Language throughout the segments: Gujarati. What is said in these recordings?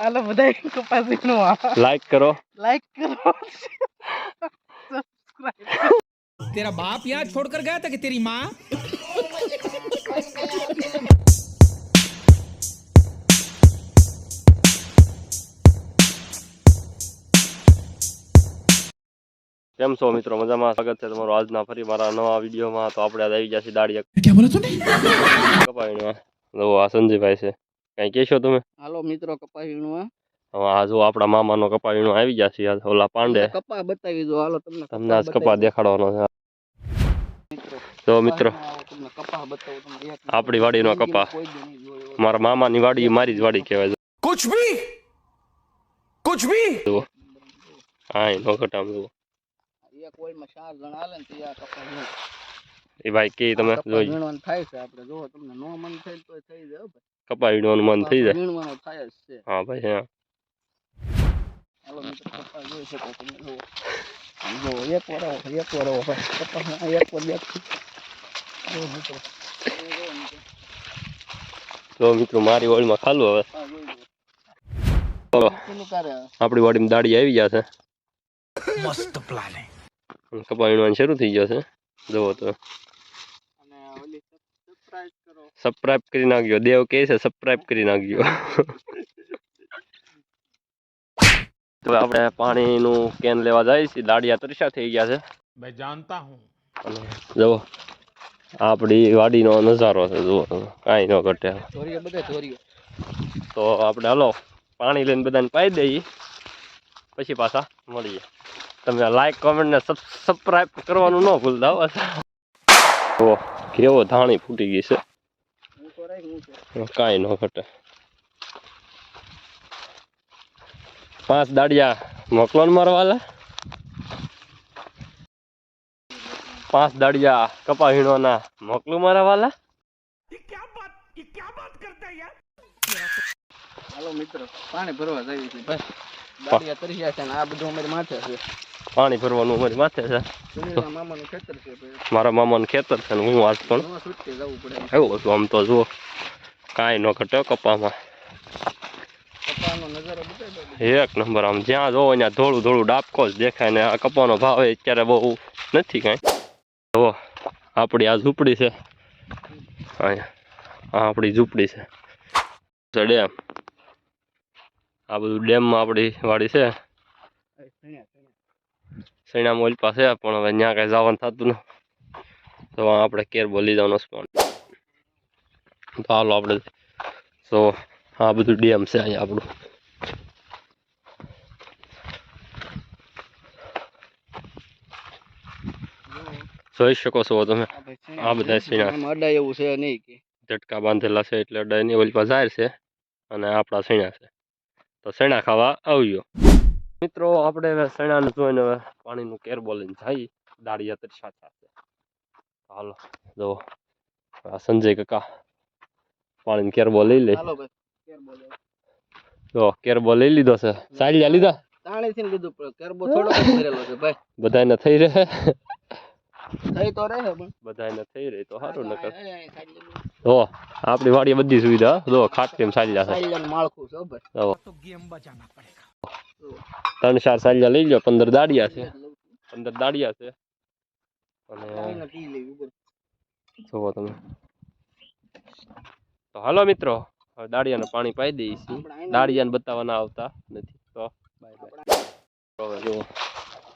હાલો બધા કપાસી નું લાઈક કરો. લાઈક કરો. તેરા બાપ યાદ છોડકર ગયા તા કે તેરી માં કેમ છો મિત્રો? મજામાં? સ્વાગત છે તમારું આજના ફરી મારા નવા વિડીયોમાં. તો આપણે આવી ગયા છીએ દાડી કપાવીમાં જો આ સંજયભાઈ છે. કઈ કહેશો તમે? હાલો મિત્રો કપાસ વીણવા હા જો આપણા મામાનો કપા વીણો આવી ગયા ઓલા પાંડે. કપા બતાવી દો હાલો તમને તમને આજ કપા દેખાડવાનો છે. તો મિત્રો. આપણી વાડીનો કપા. મારા મામાની વાડી મારી જ વાડી કહેવાય. કુછ ભી કુછ ભી જુઓ. હા નો કટામ જુઓ એ ભાઈ કે તમે જોઈ. થાય છે આપણે જો તમને નો મન થાય તો થઈ જાય કપાવી નું મન થઈ જાય. હા ભાઈ હા. તો મિત્રો મારી વાડીમાં ખાલું હવે. આપણી વાડીમાં દાડી આવી ગયા છે. મસ્ત પ્લાન કપાવીનું શરૂ થઈ ગયો છે. જવો તો. સબસ્ક્રાઈબ કરી નાખજો. દેવ કે છે સબસ્ક્રાઈબ કરી નાખજો. તો આપણે પાણીનું કેન લેવા જાય છે. દાડિયા તરસ્યા થઈ ગયા છે. મેં જાણતા હું. જુઓ આપણી વાડીનો નજારો છે જુઓ. કાંઈ ન ઘટે. તો આપણે હલો પાણી લઈને બધાને પાઈ દઈએ. પછી પાછા મળીએ. તમે લાઈક કોમેન્ટ ને સબસ્ક્રાઈબ કરવાનું ન ભૂલતા બસ કેવો ધાણી ફૂટી ગઈ છે. કાંઈ ન ઘટે. પાંચ દાડિયા મોકલો ને પાંચ દાડિયા કપા વીણવાના મોકલું મારા વાલા? હાલો મિત્રો પાણી ભરવા જાય દાડિયા છે ને આ બધું અમારી માથે છે. પાણી ભરવાનું અમારી માથે છે. મારા મામાનું ખેતર છે ને હું આજ પણ એવું છું આમ તો જુઓ. કાંઈ ન ઘટે કપામાં. એક નંબર આમ જ્યાં જોવો ત્યાં ધોળું ધોળું ડાબકો જ દેખાય ને આ કપાનો ભાવ અત્યારે બહુ નથી કાંઈ. જો આપણી આ ઝૂંપડી છે. અહીંયા, આ આપણી ઝૂંપડી છે. ડેમ. આ બધું ડેમમાં આપણી વાડી છે. સૈણામાં મોલ પાસે પણ હવે ત્યાં કાંઈ જવાનું થતું ને. તો આપણે કેર બોલી જવાનો સ્પોન તો હાલો આપણે તો આ બધું ડેમ છે અહીંયા આપણું. જોઈ શકો છો તમે? આ બધા સીણા. અડાય એવું છે નહીં કે. ઝટકા બાંધેલા છે એટલે અડાય નહીં ઓલી પાસે જાહેર છે અને આપણા સીણા છે. તો સીણા ખાવા આવ્યો. મિત્રો આપણે હવે સણાને જોઈને હવે પાણીનું કેર બોલીને જઈ દાળિયા તરસા સાથે હાલો જો સંજય કાકા પાણીની કેર બોલ લઈ લે જો કેર બોલ લઈ લીધો છે. સાઈડ લીધા? તાણીથી લીધું ભાઈ. બધાને થઈ રહે? બધાને થઈ રહે તો સારું નકર. આપણી વાડીએ બધી સુવિધા જો ખાટલીમ સાઈડ જા છે. માળખું છે ત્રણ ચાર સાલિયા લઈ લો પંદર દાડિયા છે. પંદર દાડિયા છે. અને. જુઓ તમે. તો હાલો મિત્રો હવે દાડિયાને પાણી પાઈ દઈએ છીએ. દાડિયાને બતાવવાના આવતા નથી. તો બાય બાય. હવે જુઓ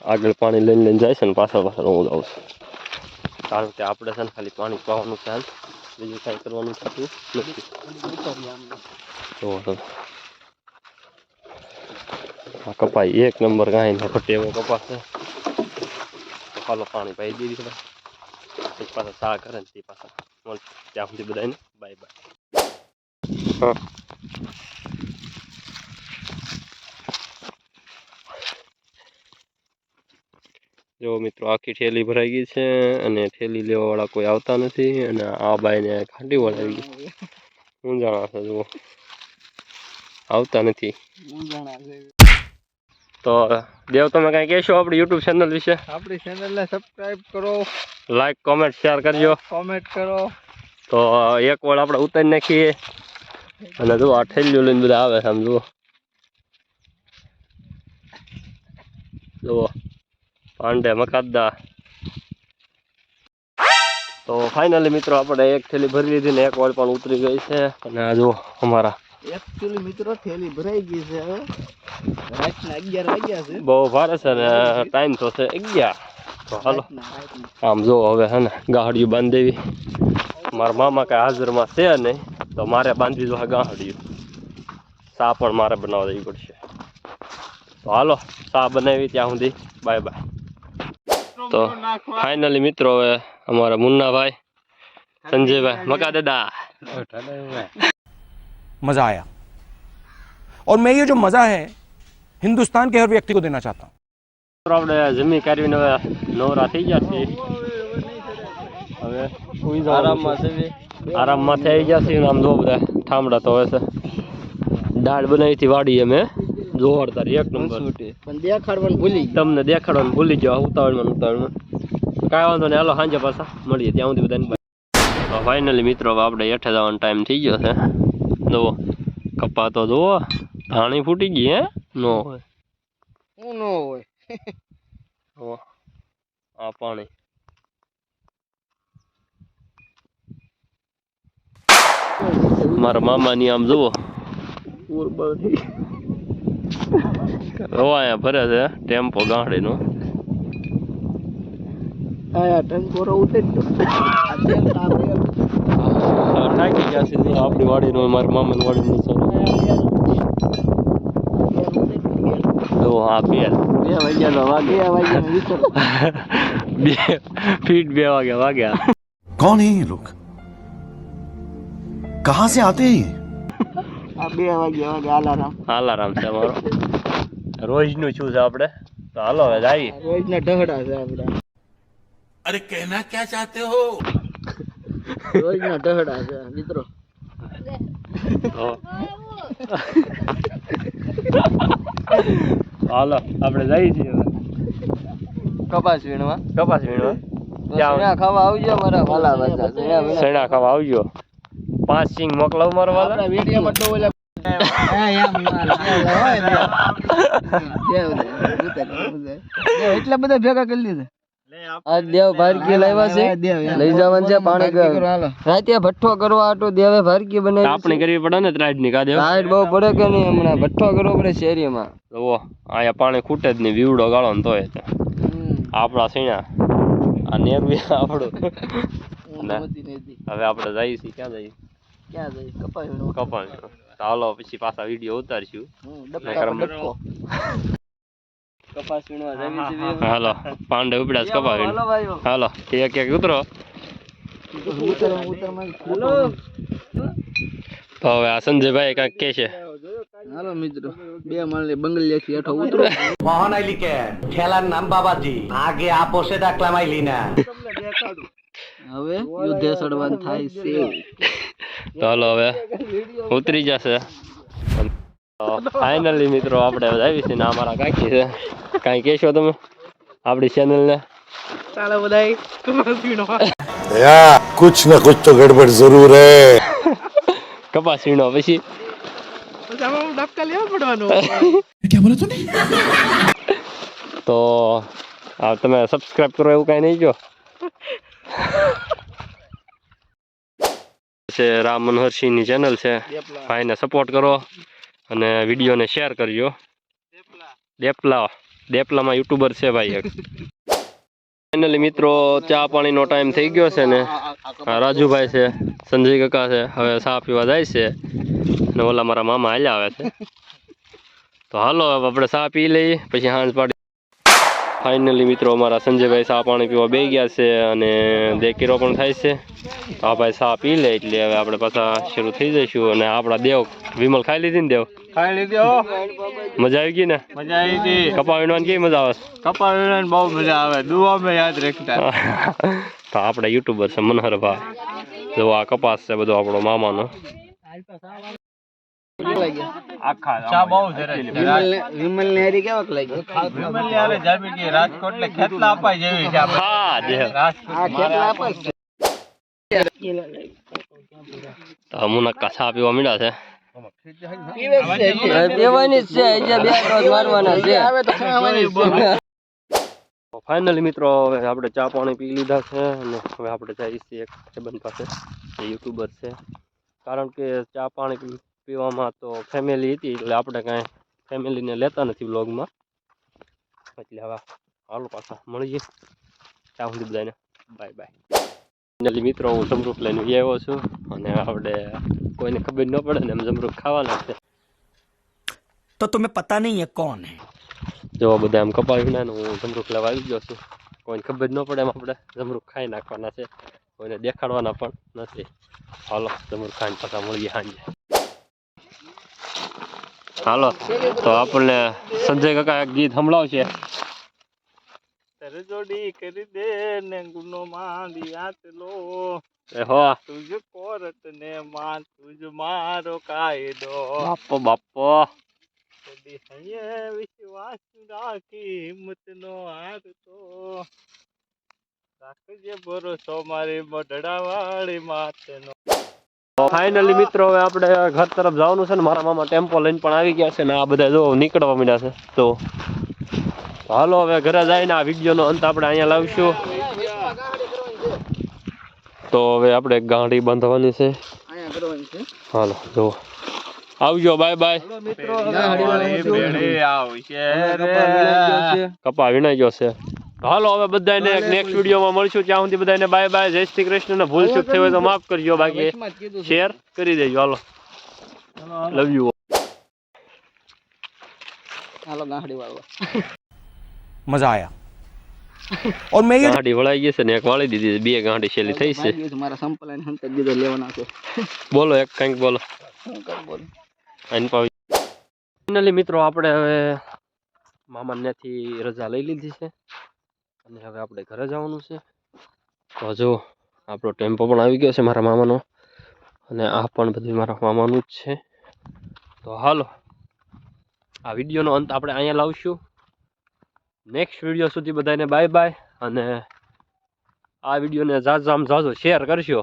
આગળ પાણી લઈને લઈને જાય છે ને પાછળ પાછળ હું જાઉં છું. કારણ કે આપણે છે ને ખાલી પાણી પાવાનું છે બીજું કાંઈ કરવાનું થતું નથી. તમે. આ કપાઈ એક નંબર કાંઈ ન ઘટે એવો કપાસ છે હાલો પાણી પાઈ દીધી છે પછી સા કરે ને તે પાછા. ત્યાં સુધી બધાને બાય બાય. જો મિત્રો આખી ઠેલી ભરાઈ ગઈ છે અને ઠેલી લેવા વાળા કોઈ આવતા નથી અને આ બાઈને ખાંડી વળાવી ગઈ. જાણા છે, જુઓ. આવતા નથી. તો દેવ તમે કઈ કહેશો આપણી યુટ્યુબ ચેનલ વિશે? આપણી ચેનલને સબસ્ક્રાઇબ કરો. લાઈક કોમેન્ટ શેર કરજો. કોમેન્ટ કરો. તો એક વાર આપણે ઉતારી નાખીએ. અને જુઓ આ ઠેલ્યું લઈને બધા આવે સમજુ આમ જુઓ. પાંડે મકાદા. તો ફાઇનલી મિત્રો આપણે એક થેલી ભરી લીધી ને એક વાર પણ ઉતરી ગઈ છે. અને આ જુઓ અમારા એકચ્યુઅલી મિત્રો થેલી ભરાઈ ગઈ છે હવે. રાતના અગિયાર વાગ્યા છે. બહુ ભારે છે ને ટાઈમ તો છે અગિયાર. તો હાલો. આમ જો હવે હે ને ગાહડિયું બાંધી દેવી મારા મામા કાંઈ હાજરમાં છે નહીં તો મારે બાંધવી જો ગાહડિયું સા પણ મારે બનાવવા દેવી પડશે. તો હાલો સા બનાવી ત્યાં સુધી. Bye bye. તો ફાઇનલી મિત્રો હવે અમારા મુન્નાભાઈ સંજયભાઈ મકા દાદા मजा आया और मैं ये जो मजा है हिंदुस्तान के हर व्यक्ति को देना चाहता हूँ મિત્રો આપણે જમી કાઢવીને હવે નવરા થઈ ગયા છીએ હવે સુઈ આરામમાં છે આરામમાં થઈ ગયા છીએ ને આમ જો બધા ઠામડા તો હવે છે દાળ બનાવી હતી વાડી અમે જોર તારી એક નંબર પણ દેખાડવાનું ભૂલી ગયા તમને દેખાડવાનું ભૂલી ગયો ઉતાવળમાં ને ઉતાવળમાં કાંઈ વાંધો નહીં હાલો સાંજે પાછા મળીએ ત્યાં સુધી બધાને તો ફાઇનલી મિત્રો હવે આપણે હેઠે જવાનો ટાઈમ થઈ ગયો છે જુઓ કપા તો જુઓ ધાણી ફૂટી ગઈ હે? નો હોય. હું નો હોય. આ પાણી. મારા મામાની આમ જુઓ. રોવાયા ભરે છે ટેમ્પો ગાંડીનો. આયા ટેમ્પો ઉતરી થાકી ગયા છે જો આપણી વાડીનો મારા મામાની વાડીનો છે જો આ બે બે વાગ્યાનો વાગે બે વાગ્યાનો વિચાર બે ફીટ બે વાગ્યા વાગ્યા कौन है ये लोग कहां से आते हैं ये આ બે વાગ્યા વાગે અલારામ અલારામ છે અમારો રોજનું શું છે આપણે તો હાલો હવે જઈએ રોજના ઢહડા છે આપડા अरे कहना क्या चाहते हो રોજના ઢહડા છે મિત્રો. હાલો આપણે જઈએ છીએ હવે. કપાસ વીણવા. કપાસ વીણવા. ત્યાં ખાવા આવજો મારા વાલા બધા. સણા ખાવા આવજો. પાંચ સિંગ મોકલાવ મારા વાલા? તો ઓલા માર એટલા બધા ભેગા કરી લીધા. આજ દેવ ભારકી લાવ્યા છે. લઈ જવાનું છે પાણી રાતે ભઠ્ઠો કરવા આટો દેવે ભારકી બનાવી આપણે કરવી પડે ને ત્રાજની કાદે લાઈટ બહુ પડે કે નહીં? હમણાં ભઠ્ઠો કરવો પડે શેરીમાં. જુઓ અહીંયા પાણી ખૂટે જ નહીં વીવડો ગાળો ને તોય આપણા સીણા. આ નેરવી આપણું. હવે આપણે જઈએ છીએ ક્યાં જઈએ? ક્યાં ચાલો પછી પાછા વીડિયો ઉતારશું હમ, નકર ડબકા અમે- ડબકો. કપાસ હાલો પાંડે ઉપડ્યા કપાસ હાલો એક એક ઉતરો. તો હવે આ સંજયભાઈ કાંઈક કે છે. હાલો મિત્રો. બે માળની બંગલિયા થી હેઠો ઉતરો. મોહન આઈલી કે ઠેલાન નામ બાબાજી. આગે આ પોસે દાખલા માં આઈલી ના હવે યુદ્ધે સડવાન થાય છે. તો હાલો હવે ઉતરી જશે. ફાઈનલી મિત્રો આપણે આવી છે અમારા કાકી છે. કઈ કહેશો તમે? આપણી ચેનલને ચાલો બધાય કુછ ને કુછ તો ગડબડ જરૂર હે. કપાસ વીણો પછી તો તમે સબસ્ક્રાઇબ કરો એવું કાંઈ નહીં જો? છે રામ મનોહર સિંહની ચેનલ છે. ભાઈને સપોર્ટ કરો અને વિડીયોને શેર કરજો. ડેપલા દેપલામાં યુટ્યુબર છે ભાઈ એક. ફાઇનલી મિત્રો, ચા પાણીનો ટાઈમ થઈ ગયો છે ને. રાજુભાઈ છે, સંજય કાકા છે, હવે ચા પીવા જાય છે. અને ઓલા મારા મામા હાલ્યા આવે છે. તો હાલો આપણે ચા પી લઈએ, પછી હાંજ પાડી ફાઇનલી મિત્રો અમારા સંજયભાઈ ચા પાણી પીવા બે ગયા છે અને દેકીરો પણ થાય છે. તો આ ભાઈ ચા પી લે એટલે હવે આપણે પાછા શરૂ થઈ જઈશું અને આપણા દેવ વિમલ ખાઈ લીધી ને દેવ? ખાઈ લીધો મજા આવી ગઈ ને? મજા આવી હતી કપા વીણવાની કેવી મજા આવે? કપા વીણવાની બહુ મજા આવે. દુવામાં યાદ રાખતા. તો આપણે યુટ્યુબર છે મનહરભા જો આ કપાસ છે બધો આપણો મામાનો. વિમલ ને હારી કેવાક લાગ્યો વિમલ ને હારે જામી કે રાજકોટ ને ખેતલા અપાય જેવી છે આપણે હા દેવ આ ખેતલા અપાય છે તો મુનક્કા ચા પીવા મીડા છે પીવે જ છે હવે પીવાની જ છે હજી બે ડોઝ મારવાના છે આવે તો ખાવાની જ છે ફાઇનલી મિત્રો, હવે આપણે ચા પાણી પી લીધા છે અને હવે આપણે જઈએ છીએ એક ભાઈબંધ પાસે. જે યુટ્યુબર છે. કારણ કે ચા પાણી પી- પીવામાં તો ફેમિલી હતી એટલે આપણે કાંઈ ફેમિલીને લેતા નથી વ્લોગમાં એટલે હવે હાલો પાછા મળીએ. ત્યાં સુધી બધાને બાય બાય મિત્રો હું જમરૂખ લઈને આવ્યો છું અને આપણે કોઈને ખબર ન પડે ને એમ જમરૂખ ખાવાના છે. તો તમે પતા નહીં એ કોણ હે? જો બધા એમ કપાયું ને હું જમરૂખ લેવા આવી ગયો છું. કોઈને ખબર ન પડે એમ આપણે જમરૂખ ખાઈ નાખવાના છે. કોઈને દેખાડવાના પણ નથી. હાલો જમરૂખ ખાઈને પાછા મળીએ હાંજે હાલો તો આપણને સંજય કાકા એક ગીત સંભળાવશે. તરજોડી કરી દે ને ગુનો માંડી આટલો એ હો. તુજ કોરટ ને માં તુજ મારો કાયદો. બાપો બાપો. કદી હૈયે વિશ્વાસ રાખી હિંમત નો હારતો રાખજે ભરોસો મારી મઢડા વાળી માતનો. ફાઇનલી મિત્રો હવે આપણે ઘર તરફ જવાનું છે ને મારા મામા ટેમ્પો લઈને પણ આવી ગયા છે ને આ બધા જો નીકળવા માંડ્યા છે. તો હાલો હવે ઘરે જઈને આ વિડીયોનો અંત આપણે અહીંયા લાવીશું. તો હવે આપણે ગાડી બાંધવાની છે. અહીંયા કરવાની છે. હાલો જો આવજો બાય બાય. કપા વિનાઈ ગયો છે. હાલો હવે બધાને નેક્સ્ટ વિડીયોમાં મળશું. ત્યાં સુધી બધાને બાય બાય જય શ્રી કૃષ્ણ. ને ભૂલ ચૂક થઈ હોય તો માફ કરજો બાકી. શેર કરી દેજો. હાલો. લવ યુ હાલો ગાંઠડી વાળવા મજા આયા. ઓર મેં ગાંઠડી વળાઈ ગઈ છે ને એક વાળી દીધી બે ગાંઠડી છેલી થઈ છે. મારા સંપલાને હંત દીધો લેવાના છે. બોલો એક કંઈક બોલો. શું કર બોલો. અન પાવી ફાઇનલી મિત્રો આપણે હવે મામા મામાનેથી રજા લઈ લીધી છે. અને હવે આપણે ઘરે જવાનું છે. તો હજુ આપણો ટેમ્પો પણ આવી ગયો છે મારા મામાનો. અને આ પણ બધું મારા મામાનું જ છે. તો હાલો, આ વિડીયોનો અંત આપણે અહીંયા લાવશું. નેક્સ્ટ વીડિયો સુધી બધાને બાય બાય અને આ વિડીયોને જાજ જામ જાજો શેર કરશો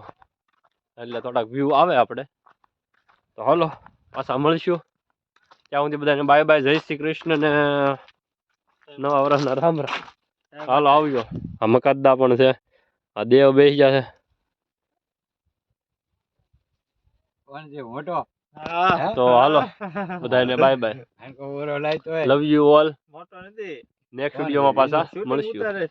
એટલે થોડાક વ્યૂ આવે આપણે. તો હાલો, પાછા મળશું. ત્યાં સુધી બધાને બાય બાય જય શ્રી કૃષ્ણ ને નવા વર્ષના રામ રામ. હાલો આવજો આ મકાદદા પણ છે. આ દેવ બેસી જશે તો હાલો બધાને bye bye love you all મોટો નથી. નેક્સ્ટ વિડીયોમાં પાછા મળીશું.